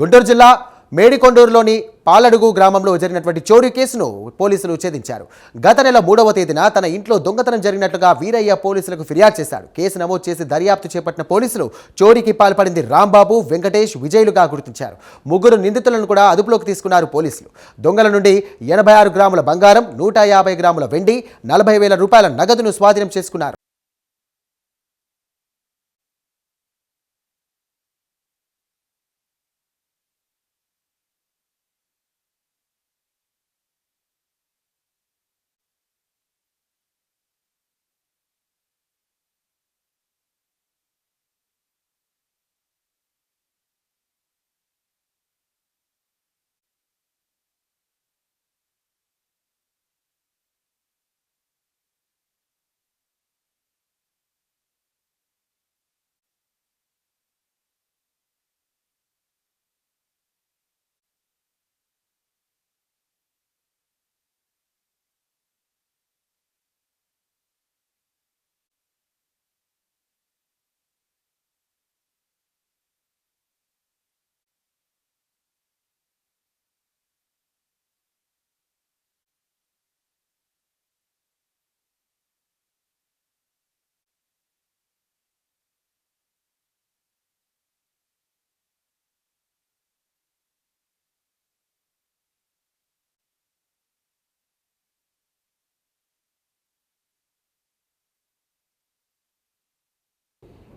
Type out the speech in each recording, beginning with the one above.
గుంటూరు జిల్లా మేడికొండూరులోని పాలడుగు గ్రామంలో జరిగినటువంటి చోరీ కేసును పోలీసులు ఛేదించారు. గత నెల మూడవ తేదీన తన ఇంట్లో దొంగతనం జరిగినట్లుగా వీరయ్య పోలీసులకు ఫిర్యాదు చేశాడు. కేసు నమోదు చేసి దర్యాప్తు చేపట్టిన పోలీసులు చోరీకి పాల్పడింది రాంబాబు వెంకటేష్ విజయులుగా గుర్తించారు. ముగ్గురు నిందితులను కూడా అదుపులోకి తీసుకున్నారు పోలీసులు. దొంగల నుండి ఎనభై ఆరు గ్రాముల బంగారం నూట యాభై గ్రాముల వెండి నలభై వేల రూపాయల నగదును స్వాధీనం చేసుకున్నారు.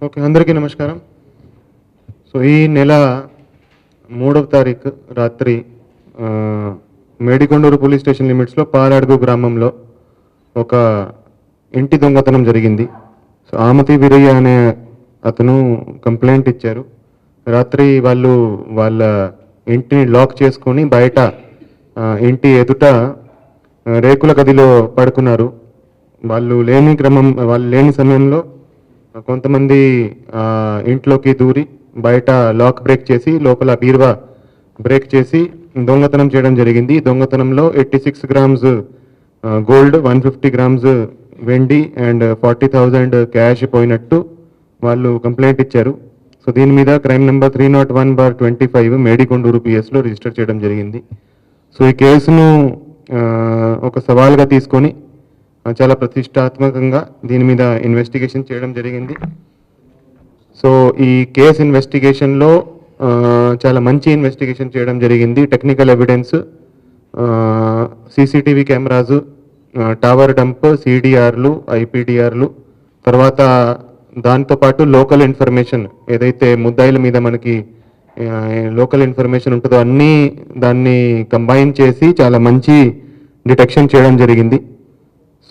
ఓకే అందరికీ నమస్కారం. సో ఈ నెల మూడవ తారీఖు రాత్రి మేడికొండూరు పోలీస్ స్టేషన్ లిమిట్స్లో పాలాడుగు గ్రామంలో ఒక ఇంటి దొంగతనం జరిగింది. సో ఆమతి వీరయ్య అనే అతను కంప్లైంట్ ఇచ్చారు. రాత్రి వాళ్ళు వాళ్ళ ఇంటిని లాక్ చేసుకొని బయట ఇంటి ఎదుట రేకుల గదిలో పడుకున్నారు. వాళ్ళు లేని క్రమం వాళ్ళు లేని సమయంలో కొంతమంది ఇంట్లోకి దూరి బయట లాక్ బ్రేక్ చేసి లోపల బీరువా బ్రేక్ చేసి దొంగతనం చేయడం జరిగింది. దొంగతనంలో eighty six grams gold one fifty grams వెండి అండ్ ఫార్టీ థౌజండ్ క్యాష్ పోయినట్టు వాళ్ళు కంప్లైంట్ ఇచ్చారు. సో దీని మీద crime number three not one bar twenty five Medikonduru పిఎస్లో register చేయడం జరిగింది. సో ఈ కేసును ఒక సవాల్గా తీసుకొని చాలా ప్రతిష్టాత్మకంగా దీని మీద ఇన్వెస్టిగేషన్ చేయడం జరిగింది. సో ఈ కేస్ ఇన్వెస్టిగేషన్లో చాలా మంచి ఇన్వెస్టిగేషన్ చేయడం జరిగింది. Technical evidence CCTV cameras tower dump సిడిఆర్లు ఐపీడిఆర్లు తర్వాత దాంతోపాటు లోకల్ ఇన్ఫర్మేషన్ ఏదైతే ముద్దాయిల మీద మనకి లోకల్ ఇన్ఫర్మేషన్ ఉంటుందో అన్నీ దాన్ని కంబైన్ చేసి చాలా మంచి డిటెక్షన్ చేయడం జరిగింది.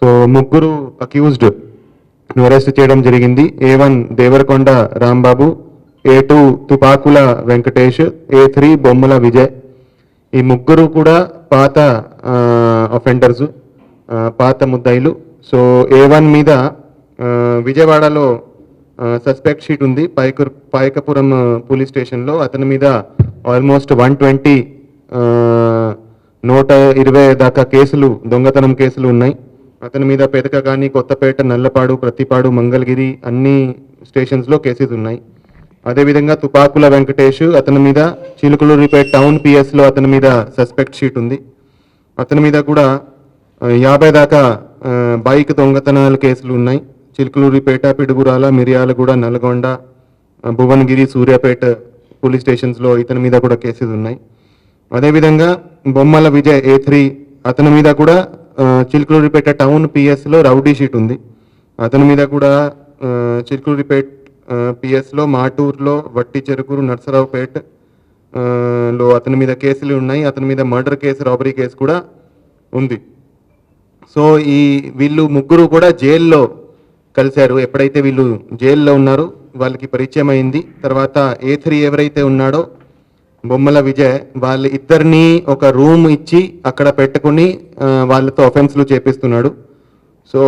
సో ముగ్గురు అక్యూజ్డ్ అరెస్ట్ చేయడం జరిగింది. A one Devarakonda Rambabu A two Tupakula Venkatesh A three Bommala Vijay. ఈ ముగ్గురు కూడా పాత అఫెండర్స్ పాత ముద్దాయిలు. సో ఏ వన్ మీద విజయవాడలో సస్పెక్ట్ షీట్ ఉంది. పైక పాయకపురం పోలీస్ స్టేషన్లో అతని మీద ఆల్మోస్ట్ వన్ ట్వంటీ నూట ఇరవై దాకా కేసులు దొంగతనం కేసులు ఉన్నాయి. అతని మీద పెదక కానీ కొత్తపేట నల్లపాడు ప్రతిపాడు మంగళగిరి అన్ని స్టేషన్స్లో కేసెస్ ఉన్నాయి. అదేవిధంగా తుపాకుల వెంకటేష్ అతని మీద చిలుకలూరిపేట టౌన్ పిఎస్లో అతని మీద సస్పెక్ట్ షీట్ ఉంది. అతని మీద కూడా యాభై దాకా బైక్ దొంగతనాల కేసులు ఉన్నాయి. చిలుకలూరిపేట పిడుగురాల మిర్యాలగూడ నల్గొండ భువనగిరి సూర్యాపేట పోలీస్ స్టేషన్స్లో ఇతని మీద కూడా కేసెస్ ఉన్నాయి. అదేవిధంగా బొమ్మల విజయ్ ఏ త్రీ అతని మీద కూడా చిలుకలూరిపేట టౌన్ పిఎస్లో రౌడీ షీట్ ఉంది. అతని మీద కూడా చిలుకలూరిపేట పిఎస్లో మాటూరులో వట్టి చెరుకూరు నర్సరావుపేట లో అతని మీద కేసులు ఉన్నాయి. అతని మీద మర్డర్ కేసు రాబరీ కేసు కూడా ఉంది. సో ఈ వీళ్ళు ముగ్గురు కూడా జైల్లో కలిశారు. ఎప్పుడైతే వీళ్ళు జైల్లో ఉన్నారో వాళ్ళకి పరిచయం అయింది. తర్వాత ఏ త్రీ ఎవరైతే ఉన్నాడో బొమ్మల విజయ్ వాళ్ళ ఇద్దరిని ఒక రూమ్ ఇచ్చి అక్కడ పెట్టుకుని వాళ్ళతో అఫెన్స్లు చేపిస్తున్నాడు. సో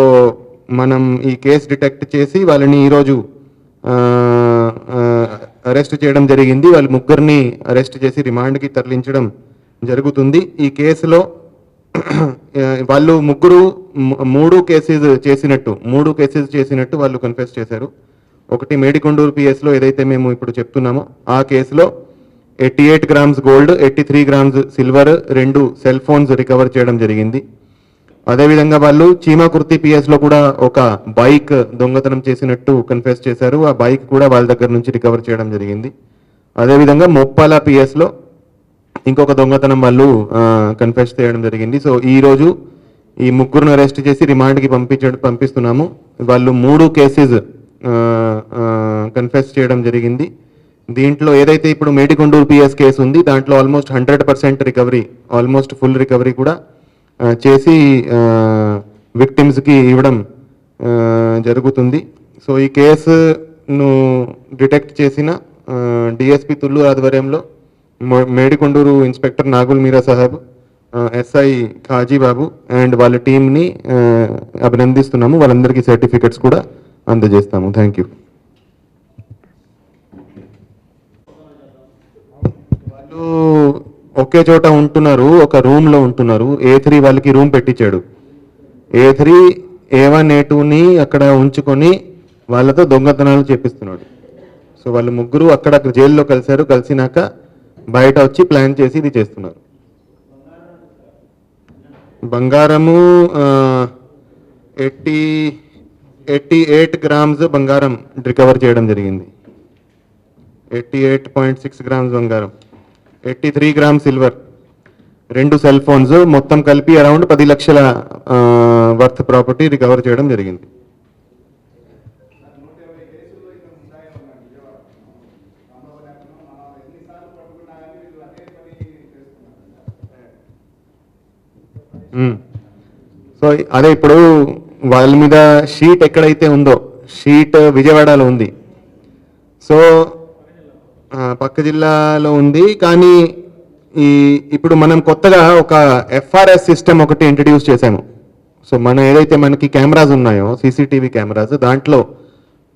మనం ఈ కేసు డిటెక్ట్ చేసి వాళ్ళని ఈరోజు అరెస్ట్ చేయడం జరిగింది. వాళ్ళ ముగ్గురిని అరెస్ట్ చేసి రిమాండ్కి తరలించడం జరుగుతుంది. ఈ కేసులో వాళ్ళు ముగ్గురు మూడు కేసెస్ చేసినట్టు మూడు కేసెస్ చేసినట్టు వాళ్ళు కన్ఫెస్ చేశారు. ఒకటి మేడికొండూరు పిఎస్లో ఏదైతే మేము ఇప్పుడు చెప్తున్నామో ఆ కేసులో eighty eight grams gold eighty three grams silver రెండు సెల్ ఫోన్స్ రికవర్ చేయడం జరిగింది. అదేవిధంగా వాళ్ళు చీమాకుర్తి పిఎస్లో కూడా ఒక బైక్ దొంగతనం చేసినట్టు కన్ఫెస్ చేశారు. ఆ బైక్ కూడా వాళ్ళ దగ్గర నుంచి రికవర్ చేయడం జరిగింది. అదేవిధంగా మొప్పాల పిఎస్లో ఇంకొక దొంగతనం వాళ్ళు కన్ఫెస్ చేయడం జరిగింది. సో ఈ రోజు ఈ ముగ్గురును అరెస్ట్ చేసి రిమాండ్కి పంపించడం పంపిస్తున్నాము. వాళ్ళు మూడు కేసెస్ కన్ఫెస్ చేయడం జరిగింది. దీంట్లో ఏదైతే ఇప్పుడు మేడికొండూరు పిఎస్ కేసు ఉంది దాంట్లో almost hundred percent recovery almost full recovery కూడా చేసి విక్టిమ్స్కి ఇవ్వడం జరుగుతుంది. సో ఈ కేసును డిటెక్ట్ చేసిన డిఎస్పి తుల్లు ఆధ్వర్యంలో Medikonduru inspector Nagul Meera Saheb SI Khaji Babu and వాళ్ళ టీంని అభినందిస్తున్నాము. వాళ్ళందరికీ సర్టిఫికెట్స్ కూడా అందజేస్తాము. థ్యాంక్ యూ ఒకే చోట ఉంటున్నారు ఒక రూమ్లో ఉంటున్నారు. ఏ త్రీ వాళ్ళకి రూమ్ పెట్టించాడు ఏ త్రీ ఏ వన్ ఏ టూని అక్కడ ఉంచుకొని వాళ్ళతో దొంగతనాలు చేపిస్తున్నాడు. సో వాళ్ళు ముగ్గురు అక్కడ జైల్లో కలిశారు. కలిసినాక బయట వచ్చి ప్లాన్ చేసి ఇది చేస్తున్నారు. బంగారము ఎయిటీ ఎయిటీ ఎయిట్ గ్రామ్స్ బంగారం రికవర్ చేయడం జరిగింది. Eighty eight point six grams బంగారం. Eighty three gram silver. రెండు సెల్ ఫోన్స్ మొత్తం కలిపి అరౌండ్ పది లక్షల వర్త్ ప్రాపర్టీ రికవర్ చేయడం జరిగింది. సో అదే ఇప్పుడు వాళ్ళ మీద షీట్ ఎక్కడైతే ఉందో షీట్ విజయవాడలో ఉంది. సో పక్క జిల్లాలో ఉంది కానీ ఈ ఇప్పుడు మనం కొత్తగా ఒక ఎఫ్ఆర్ఎస్ సిస్టమ్ ఒకటి ఇంట్రడ్యూస్ చేశాము. సో మన ఏదైతే మనకి కెమెరాస్ ఉన్నాయో సీసీటీవీ కెమెరాస్ దాంట్లో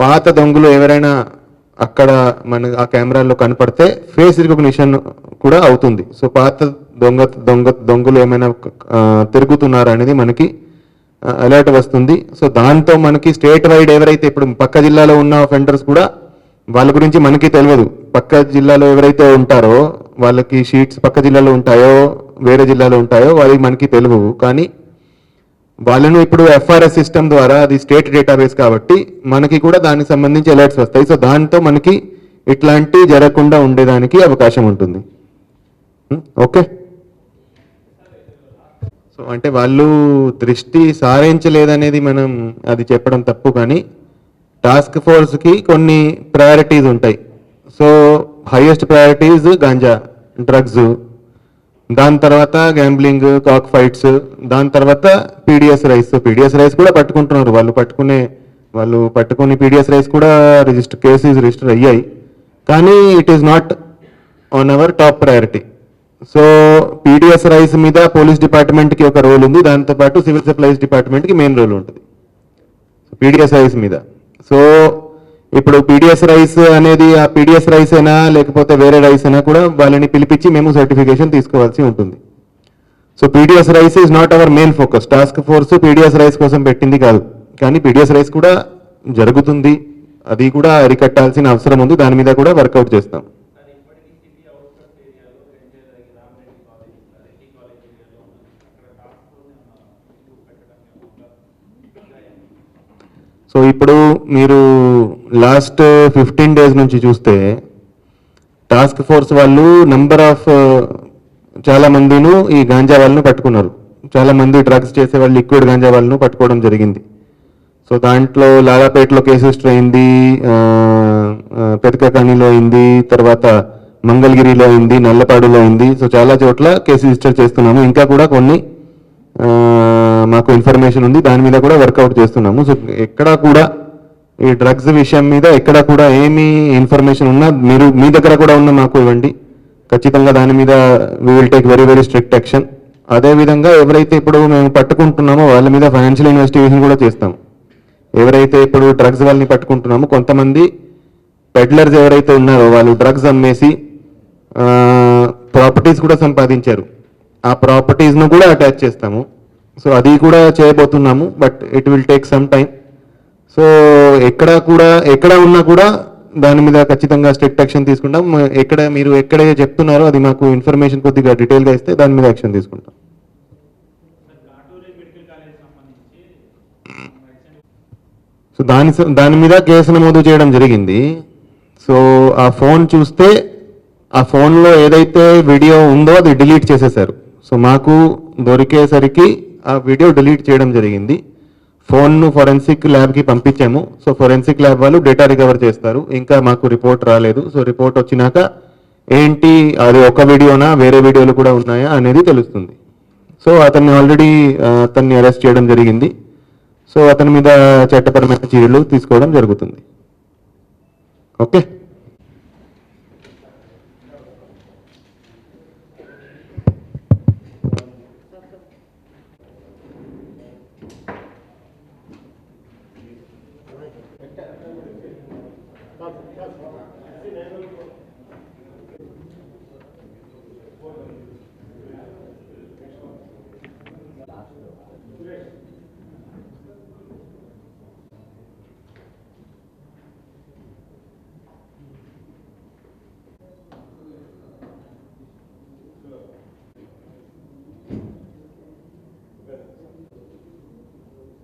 పాత దొంగలు ఎవరైనా అక్కడ మన ఆ కెమెరాల్లో కనపడితే ఫేస్ రికగ్నిషన్ కూడా అవుతుంది. సో పాత దొంగ దొంగ దొంగలు ఏమైనా తిరుగుతున్నారు అనేది మనకి అలర్ట్ వస్తుంది. సో దాంతో మనకి స్టేట్ వైడ్ ఎవరైతే ఇప్పుడు పక్క జిల్లాలో ఉన్న ఫెండర్స్ కూడా వాళ్ళ గురించి మనకి తెలియదు. పక్క జిల్లాలో ఎవరైతే ఉంటారో వాళ్ళకి షీట్స్ పక్క జిల్లాలో ఉంటాయో వేరే జిల్లాలో ఉంటాయో వాళ్ళకి మనకి తెలియవు. కానీ వాళ్ళను ఇప్పుడు ఎఫ్ఆర్ఎస్ సిస్టమ్ ద్వారా అది స్టేట్ డేటాబేస్ కాబట్టి మనకి కూడా దానికి సంబంధించి అలర్ట్స్ వస్తాయి. సో దాంతో మనకి ఇట్లాంటి జరగకుండా ఉండేదానికి అవకాశం ఉంటుంది. ఓకే? సో అంటే వాళ్ళు దృష్టి సారించలేదనేది మనం అది చెప్పడం తప్పు కానీ టాస్క్ ఫోర్స్కి కొన్ని ప్రయారిటీస్ ఉంటాయి. So highest priorities ganja drugs దాని తర్వాత గ్యాంబ్లింగ్ కాక్ ఫైట్స్ దాని తర్వాత పీడిఎస్ రైస్ పీడిఎస్ రైస్ కూడా పట్టుకుంటున్నారు. వాళ్ళు పట్టుకునే వాళ్ళు పట్టుకుని పీడిఎస్ రైస్ కూడా రిజిస్టర్ కేసెస్ రిజిస్టర్ అయ్యాయి. కానీ it is not on our top priority so PDS rice మీద పోలీస్ డిపార్ట్మెంట్కి ఒక రోల్ ఉంది. దాంతోపాటు సివిల్ సప్లైస్ డిపార్ట్మెంట్కి మెయిన్ రోల్ ఉంటుంది. పీడిఎస్ రైస్ మీద. సో ఇప్పుడు పీడిఎస్ రైస్ అనేది ఆ పీడిఎస్ రైస్ అయినా లేకపోతే వేరే రైస్ అయినా కూడా వాళ్ళని పిలిపించి మేము సర్టిఫికేషన్ తీసుకోవాల్సి ఉంటుంది. So PDS rice is not our main focus task force PDS rice కోసం పెట్టింది కాదు. కానీ పీడిఎస్ రైస్ కూడా జరుగుతుంది. అది కూడా అరికట్టాల్సిన అవసరం ఉంది. దాని మీద కూడా వర్కౌట్ చేస్తాం. సో ఇప్పుడు మీరు లాస్ట్ ఫిఫ్టీన్ డేస్ నుంచి చూస్తే టాస్క్ ఫోర్స్ వాళ్ళు నెంబర్ ఆఫ్ uh, చాలా మందిను ఈ గాంజా వాళ్ళను పట్టుకున్నారు. చాలా మంది డ్రగ్స్ చేసే వాళ్ళు లిక్విడ్ గాంజా వాళ్ళను పట్టుకోవడం జరిగింది. సో దాంట్లో లాలాపేటలో కేసు రిజిస్టర్ అయింది పెదకకాణిలో అయింది తర్వాత మంగళగిరిలో అయింది నల్లపాడులో అయింది. సో చాలా చోట్ల కేసు రిజిస్టర్ చేస్తున్నాము. ఇంకా కూడా కొన్ని మాకు ఇన్ఫర్మేషన్ ఉంది. దాని మీద కూడా వర్కౌట్ చేస్తున్నాము. సో ఎక్కడా కూడా ఈ డ్రగ్స్ విషయం మీద ఎక్కడ కూడా ఏమి ఇన్ఫర్మేషన్ ఉన్నా మీరు మీ దగ్గర కూడా ఉన్న మాకు ఇవ్వండి. ఖచ్చితంగా దాని మీద we will take very very strict action అదేవిధంగా ఎవరైతే ఇప్పుడు మేము పట్టుకుంటున్నామో వాళ్ళ మీద ఫైనాన్షియల్ ఇన్వెస్టిగేషన్ కూడా చేస్తాం. ఎవరైతే ఇప్పుడు డ్రగ్స్ వాళ్ళని పట్టుకుంటున్నామో కొంతమంది పెడ్లర్స్ ఎవరైతే ఉన్నారో వాళ్ళు డ్రగ్స్ అమ్మేసి ప్రాపర్టీస్ కూడా సంపాదించారు. ఆ ప్రాపర్టీస్ను కూడా అటాచ్ చేస్తాము. సో అది కూడా చేయబోతున్నాము but it will take some time so ఎక్కడ కూడా ఎక్కడ ఉన్నా కూడా దాని మీద ఖచ్చితంగా స్ట్రిక్ట్ యాక్షన్ తీసుకుంటాం. ఎక్కడ మీరు ఎక్కడ చెప్తున్నారో అది మాకు ఇన్ఫర్మేషన్ కొద్దిగా డీటెయిల్గా ఇస్తే దాని మీద యాక్షన్ తీసుకుంటాం. సో దాని దాని మీద కేసు నమోదు చేయడం జరిగింది. సో ఆ ఫోన్ చూస్తే ఆ ఫోన్లో ఏదైతే వీడియో ఉందో అది డిలీట్ చేసేసారు. సో మాకు దొరికేసరికి ఆ వీడియో డిలీట్ చేయడం జరిగింది. ఫోన్ను ఫొరెన్సిక్ ల్యాబ్కి పంపించాము. సో ఫొరెన్సిక్ ల్యాబ్ వాళ్ళు డేటా రికవర్ చేస్తారు. ఇంకా మాకు రిపోర్ట్ రాలేదు. సో రిపోర్ట్ వచ్చినాక ఏంటి అది ఒక వీడియోనా వేరే వీడియోలు కూడా ఉన్నాయా అనేది తెలుస్తుంది. సో అతన్ని ఆల్రెడీ అతన్ని అరెస్ట్ చేయడం జరిగింది. సో అతని మీద చట్టపరమైన చర్యలు తీసుకోవడం జరుగుతుంది. ఓకే?